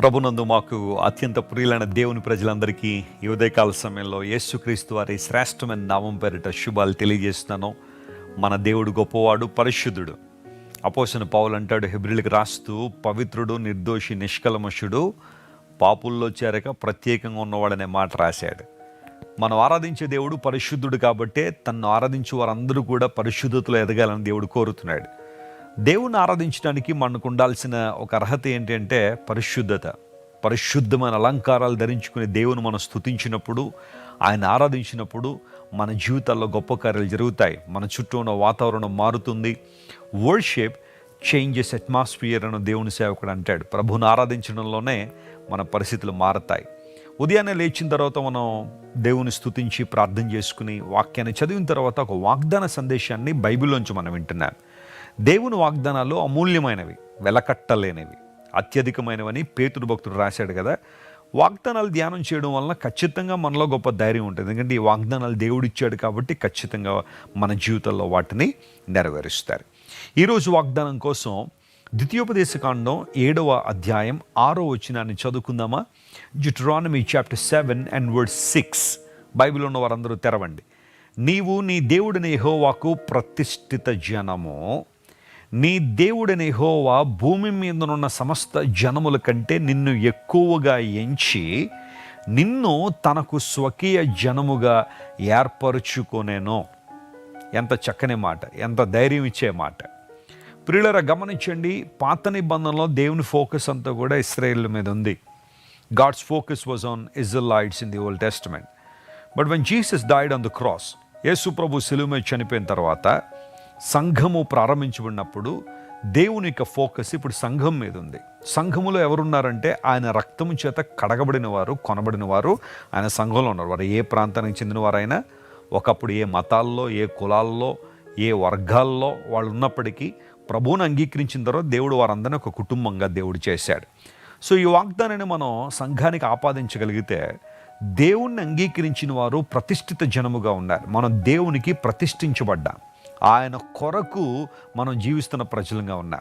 ప్రభునందు మాకు అత్యంత ప్రియులైన దేవుని ప్రజలందరికీ ఈ ఉదయకాల సమయంలో యేసుక్రీస్తు వారి శ్రేష్టమైన నామం పేరిట శుభాలు తెలియజేస్తున్నాను. మన దేవుడు గొప్పవాడు పరిశుద్ధుడు. అపోసిన పావులు అంటాడు హెబ్రిల్కి రాస్తూ పవిత్రుడు నిర్దోషి నిష్కలమషుడు పాపుల్లో చేరక ప్రత్యేకంగా ఉన్నవాడనే మాట రాశాడు. మనం ఆరాధించే దేవుడు పరిశుద్ధుడు కాబట్టే తన్ను ఆరాధించే వారందరూ కూడా పరిశుద్ధతలో ఎదగాలని దేవుడు కోరుతున్నాడు. దేవుని ఆరాధించడానికి మనకు ఉండాల్సిన ఒక అర్హత ఏంటంటే పరిశుద్ధత. పరిశుద్ధమైన అలంకారాలు ధరించుకుని దేవుని మనం స్థుతించినప్పుడు ఆయన ఆరాధించినప్పుడు మన జీవితాల్లో గొప్ప కార్యాలు జరుగుతాయి. మన చుట్టూ ఉన్న వాతావరణం మారుతుంది. వర్షిప్ చేంజెస్ అట్మాస్ఫియర్ అని దేవుని సేవకుడు అంటాడు. ప్రభుని ఆరాధించడంలోనే మన పరిస్థితులు మారతాయి. ఉదయాన్నే లేచిన తర్వాత మనం దేవుని స్థుతించి ప్రార్థన చేసుకుని వాక్యాన్ని చదివిన తర్వాత ఒక వాగ్దాన సందేశాన్ని బైబిల్లోంచి మనం వింటున్నాం. దేవుని వాగ్దానాలు అమూల్యమైనవి వెలకట్టలేనివి. అత్యధికమైనవని పేతుడు భక్తుడు రాశాడు కదా. వాగ్దానాలు ధ్యానం చేయడం వలన ఖచ్చితంగా మనలో గొప్ప ధైర్యం ఉంటుంది. ఎందుకంటే ఈ వాగ్దానాలు దేవుడు ఇచ్చాడు కాబట్టి ఖచ్చితంగా మన జీవితంలో వాటిని నెరవేరుస్తారు. ఈరోజు వాగ్దానం కోసం ద్వితీయోపదేశకాండం ఏడవ అధ్యాయం ఆరో వచ్చినాన్ని చదువుకుందామా? Deuteronomy chapter seven and word six Bible ఉన్న వారందరూ తెరవండి. నీవు నీ దేవుడిని హోవాకు ప్రతిష్ఠిత జనము. నీ దేవుడని హోవా భూమి మీదనున్న సమస్త జనముల కంటే నిన్ను ఎక్కువగా ఎంచి నిన్ను తనకు స్వకీయ జనముగా ఏర్పరుచుకొనేను. ఎంత చక్కని మాట ఎంత ధైర్యం ఇచ్చే మాట. ప్రియులర గమనించండి పాత నిబంధనలో దేవుని ఫోకస్ అంతా కూడా ఇస్రాయేల్ మీద ఉంది. God's focus was on Israelites in the old testament. But when Jesus died on the cross Yesu ప్రభు సిలువ మీద చనిపోయిన తర్వాత సంఘము ప్రారంభించబడినప్పుడు దేవుని యొక్క ఫోకస్ ఇప్పుడు సంఘం మీద ఉంది. సంఘములో ఎవరున్నారంటే ఆయన రక్తము చేత కడగబడిన వారు కొనబడిన వారు ఆయన సంఘంలో ఉన్నారు. వారు ఏ ప్రాంతానికి చెందిన వారైనా ఒకప్పుడు ఏ మతాల్లో ఏ కులాల్లో ఏ వర్గాల్లో వాళ్ళు ఉన్నప్పటికీ ప్రభువుని అంగీకరించిన తర్వాత దేవుడు వారందరినీ ఒక కుటుంబంగా దేవుడు చేశాడు. సో ఈ వాగ్దానాన్ని మనం సంఘానికి ఆపాదించగలిగితే దేవుణ్ణి అంగీకరించిన వారు ప్రతిష్ఠిత జనముగా ఉన్నారు మనం దేవునికి ప్రతిష్ఠించబడ్డాం. ఆయన కొరకు మనం జీవిస్తున్న ప్రజలంగా ఉన్నాం.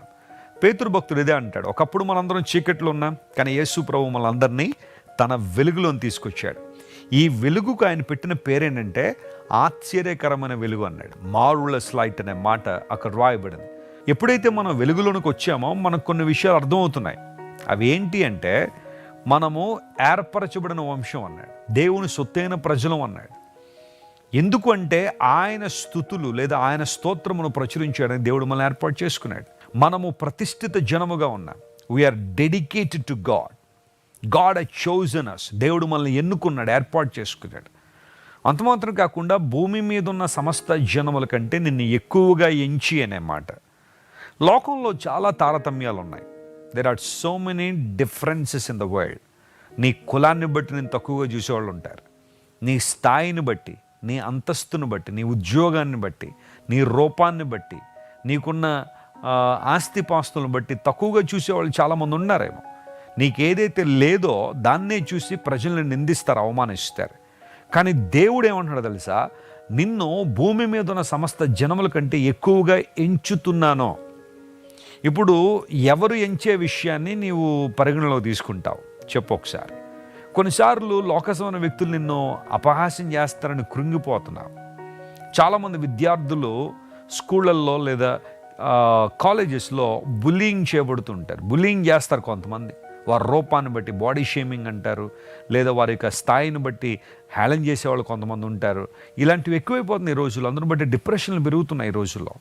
పేతృభక్తుడు భక్తుడు ఇదే అంటాడు ఒకప్పుడు మనందరం చీకట్లో ఉన్నాం కానీ యేసు ప్రభు మనందరినీ తన వెలుగులోని తీసుకొచ్చాడు. ఈ వెలుగుకు ఆయన పెట్టిన పేరేంటంటే ఆశ్చర్యకరమైన వెలుగు అన్నాడు. మారులస్ లైట్ అనే మాట అక్కడ రాయబడింది. ఎప్పుడైతే మనం వెలుగులోనికి వచ్చామో మనకు కొన్ని విషయాలు అర్థమవుతున్నాయి. అవి ఏంటి అంటే మనము ఏర్పరచబడిన వంశం అన్నాడు. దేవుని సొత్తైన ప్రజలం అన్నాడు. ఎందుకు అంటే ఆయన స్థుతులు లేదా ఆయన స్తోత్రమును ప్రచురించడానికి దేవుడు మనల్ని ఏర్పాటు చేసుకున్నాడు. మనము ప్రతిష్ఠిత జనముగా ఉన్నాం. We are dedicated to God God a chosen us దేవుడు మనల్ని ఎన్నుకున్నాడు ఏర్పాటు చేసుకున్నాడు. అంత మాత్రం కాకుండా భూమి మీద ఉన్న సమస్త జనముల కంటే నిన్ను ఎక్కువగా ఎంచి అనే మాట. లోకంలో చాలా తారతమ్యాలు ఉన్నాయి. There are so many differences in the world నీ కులాన్ని బట్టి నేను తక్కువగా చూసేవాళ్ళు ఉంటారు. నీ స్థాయిని బట్టి నీ అంతస్తును బట్టి నీ ఉద్యోగాన్ని బట్టి నీ రూపాన్ని బట్టి నీకున్న ఆస్తి ఆస్తిపాస్తులను బట్టి తక్కువగా చూసేవాళ్ళు చాలామంది ఉన్నారేమో. నీకేదైతే లేదో దాన్నే చూసి ప్రజల్ని నిందిస్తారు అవమానిస్తారు. కానీ దేవుడు ఏమంటున్నాడు తెలుసా? నిన్ను భూమి మీద ఉన్న సమస్త జనముల కంటే ఎక్కువగా ఎంచుతున్నానో. ఇప్పుడు ఎవరు ఎంచే విషయాన్ని నీవు పరిగణలో తీసుకుంటావు? చెప్పు ఒకసారి. కొన్నిసార్లు లోకసమైన వ్యక్తులు నిన్ను అపహాస్యం చేస్తారని కృంగిపోతున్నావు చాలామంది విద్యార్థులు స్కూళ్ళల్లో లేదా కాలేజెస్లో బుల్లింగ్ చేయబడుతుంటారు. బుల్లింగ్ చేస్తారు కొంతమంది. వారి రూపాన్ని బట్టి బాడీ షేమింగ్ అంటారు. లేదా వారి యొక్క స్థాయిని బట్టి హేళన చేసేవాళ్ళు కొంతమంది ఉంటారు. ఇలాంటివి ఎక్కువైపోతున్నాయి ఈ రోజుల్లో. అందరూ బట్టి డిప్రెషన్లు పెరుగుతున్నాయి ఈ రోజుల్లో.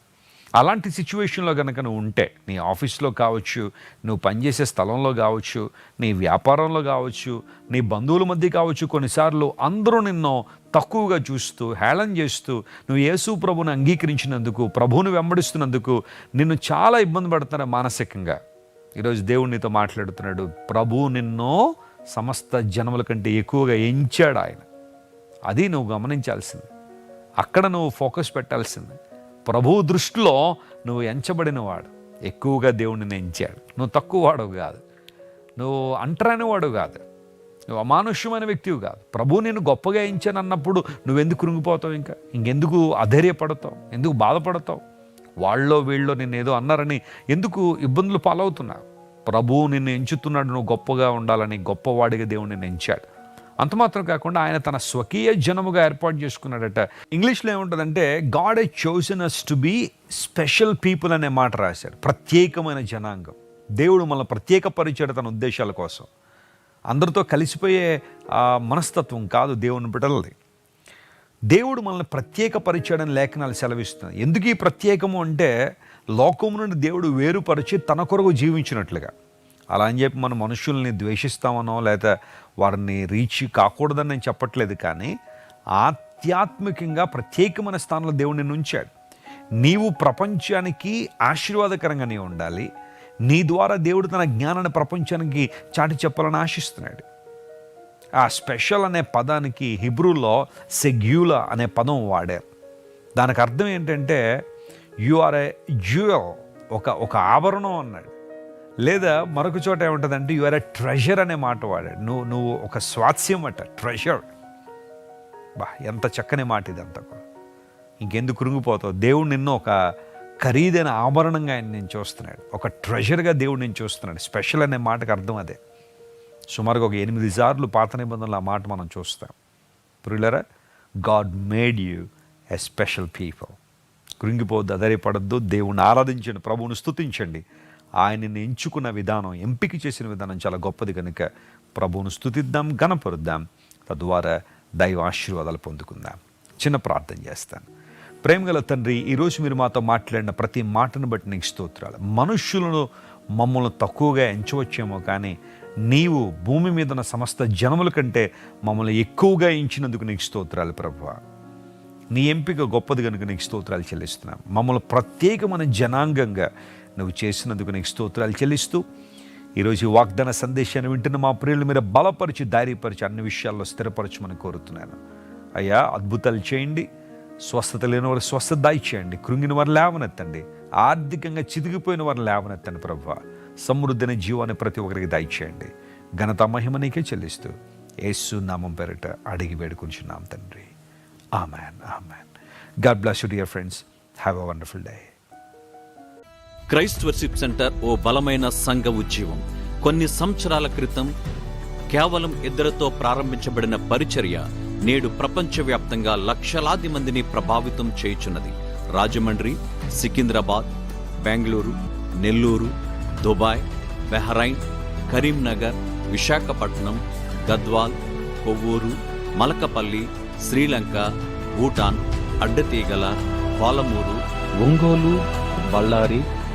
అలాంటి సిచ్యువేషన్లో కనుక నువ్వు ఉంటే నీ ఆఫీస్లో కావచ్చు నువ్వు పనిచేసే స్థలంలో కావచ్చు నీ వ్యాపారంలో కావచ్చు నీ బంధువుల మధ్య కావచ్చు కొన్నిసార్లు అందరూ నిన్ను తక్కువగా చూస్తూ హేళన చేస్తూ నువ్వు యేసు ప్రభుని అంగీకరించినందుకు ప్రభువుని వెంబడిస్తున్నందుకు నిన్ను చాలా ఇబ్బంది పడుతున్నాడు మానసికంగా. ఈరోజు దేవుడు నీతో మాట్లాడుతున్నాడు ప్రభు నిన్ను సమస్త జనముల కంటే ఎక్కువగా ఎంచాడు ఆయన. అది నువ్వు గమనించాల్సింది. అక్కడ నువ్వు ఫోకస్ పెట్టాల్సింది. ప్రభువు దృష్టిలో నువ్వు ఎంచబడిన వాడు ఎక్కువగా దేవుడిని ఎంచాడు. నువ్వు తక్కువ వాడు కాదు. నువ్వు అంటరాని వాడు కాదు. నువ్వు అమానుష్యమైన వ్యక్తివి కాదు. ప్రభు నేను గొప్పగా ఎంచాను అన్నప్పుడు నువ్వెందుకు కృంగిపోతావు ఇంకా? ఇంకెందుకు అధైర్యపడతావు? ఎందుకు బాధపడతావు? వాళ్ళో వీళ్ళో నిన్ను ఏదో అన్నారని ఎందుకు ఇబ్బందులు పాలవుతున్నావు? ప్రభువు నిన్ను ఎంచుతున్నాడు. నువ్వు గొప్పగా ఉండాలని గొప్పవాడిగా దేవుడు నిన్ను ఎంచాడు. అంతమాత్రం కాకుండా ఆయన తన స్వకీయ జనముగా ఏర్పాటు చేసుకున్నాడట. ఇంగ్లీష్లో ఏముంటుందంటే God a chosen us to be special people అనే మాట రాశాడు ప్రత్యేకమైన జనాంగం. దేవుడు మనల్ని ప్రత్యేకపరిచాడు తన ఉద్దేశాల కోసం. అందరితో కలిసిపోయే మనస్తత్వం కాదు దేవుని బిడ్డలది. దేవుడు మనల్ని ప్రత్యేకపరిచాడని లేఖనాలు సెలవిస్తుంది ఎందుకు ఈ ప్రత్యేకము అంటే లోకము నుండి దేవుడు వేరుపరిచి తన కొరకు జీవించినట్లుగా. అలా అని చెప్పి మన మనుషుల్ని ద్వేషిస్తామనో లేదా వారిని రీచ్ కాకూడదని నేను చెప్పట్లేదు కానీ ఆధ్యాత్మికంగా ప్రత్యేకమైన స్థానంలో దేవుడిని నుంచాడు నీవు ప్రపంచానికి ఆశీర్వాదకరంగానే ఉండాలి. నీ ద్వారా దేవుడు తన జ్ఞానాన్ని ప్రపంచానికి చాటి చెప్పాలని ఆశిస్తున్నాడు. ఆ స్పెషల్ అనే పదానికి హిబ్రూలో సెగ్యూలా అనే పదం వాడారు. దానికి అర్థం ఏంటంటే యు ఆర్ ఏ జ్యువెల్ ఒక ఒక ఆభరణం అన్నాడు. లేదా మరొక చోట ఏముంటుందంటే యు ఆర్ ఎ ట్రెజర్ అనే మాట వాడాడు. నువ్వు నువ్వు ఒక స్వాస్యం అట ట్రెజర్ బా ఎంత చక్కని మాట ఇదంతా కూడా. ఇంకెందుకు కృంగిపోతావు? దేవుడు నిన్ను ఒక ఖరీదైన ఆభరణంగా ఆయన నేను చూస్తున్నాడు. ఒక ట్రెజర్గా దేవుడు నేను చూస్తున్నాడు. స్పెషల్ అనే మాటకు అర్థం అదే. సుమారుగా ఒక ఎనిమిది సార్లు పాత నిబంధనలు ఆ మాట మనం చూస్తాం. పురులరా God made you a special people కృంగిపోద్దు అదరిపడద్దు దేవుణ్ణి ఆరాధించండి ప్రభువుని స్తుతించండి. ఆయనని ఎంచుకున్న విధానం ఎంపిక చేసిన విధానం చాలా గొప్పది కనుక ప్రభువును స్థుతిద్దాం గణపరుద్దాం తద్వారా దైవ ఆశీర్వాదాలు పొందుకుందాం. చిన్న ప్రార్థన చేస్తాను. ప్రేమగల తండ్రి ఈరోజు మీరు మాతో మాట్లాడిన ప్రతి మాటను బట్టి నీకు స్తోత్రాలు. మనుష్యులను మమ్మల్ని తక్కువగా ఎంచవచ్చేమో కానీ నీవు భూమి మీద ఉన్న సమస్త జనముల కంటే మమ్మల్ని ఎక్కువగా ఎంచినందుకు నీకు స్తోత్రాలు ప్రభు. నీ ఎంపిక గొప్పది కనుక నీకు స్తోత్రాలు చెల్లిస్తున్నాం. మమ్మల్ని ప్రత్యేకమైన జనాంగంగా నువ్వు చేసినందుకు నీకు స్తోత్రాలు చెల్లిస్తూ ఈరోజు ఈ వాగ్దాన సందేశాన్ని వింటున్న మా ప్రియులు మీరు బలపరిచి ధైర్యపరిచి అన్ని విషయాల్లో స్థిరపరచమని కోరుతున్నాను. అయ్యా అద్భుతాలు చేయండి స్వస్థత లేని వారు స్వస్థత దాయిచేయండి కృంగిన వారు లేవనెత్తండి ఆర్థికంగా చితికిపోయిన వారు లేవనెత్తండి ప్రభు. సమృద్ధిని జీవాన్ని ప్రతి ఒక్కరికి దయచేయండి ఘనత మహిమ నీకే చెల్లిస్తూ యేసు నామం పేరిట అడిగి వేడుకుంటున్నాం తండ్రి. Amen amen. God bless you dear friends. Have a wonderful day. Christ Worship Center ఓ బలమైన సంఘ ఉద్యమం కొన్ని సంవత్సరాల క్రితం కేవలం ఇద్దరితో ప్రారంభించబడిన పరిచర్య నేడు ప్రపంచవ్యాప్తంగా లక్షలాది మందిని ప్రభావితం చేయుచున్నది. Rajahmundry Secunderabad Bengaluru Nellore Dubai Bahrain Karimnagar Visakhapatnam Gadwal Kovvur Malakapalli Sri Lanka Bhutan Addateegala Palamuru Ongole Bellary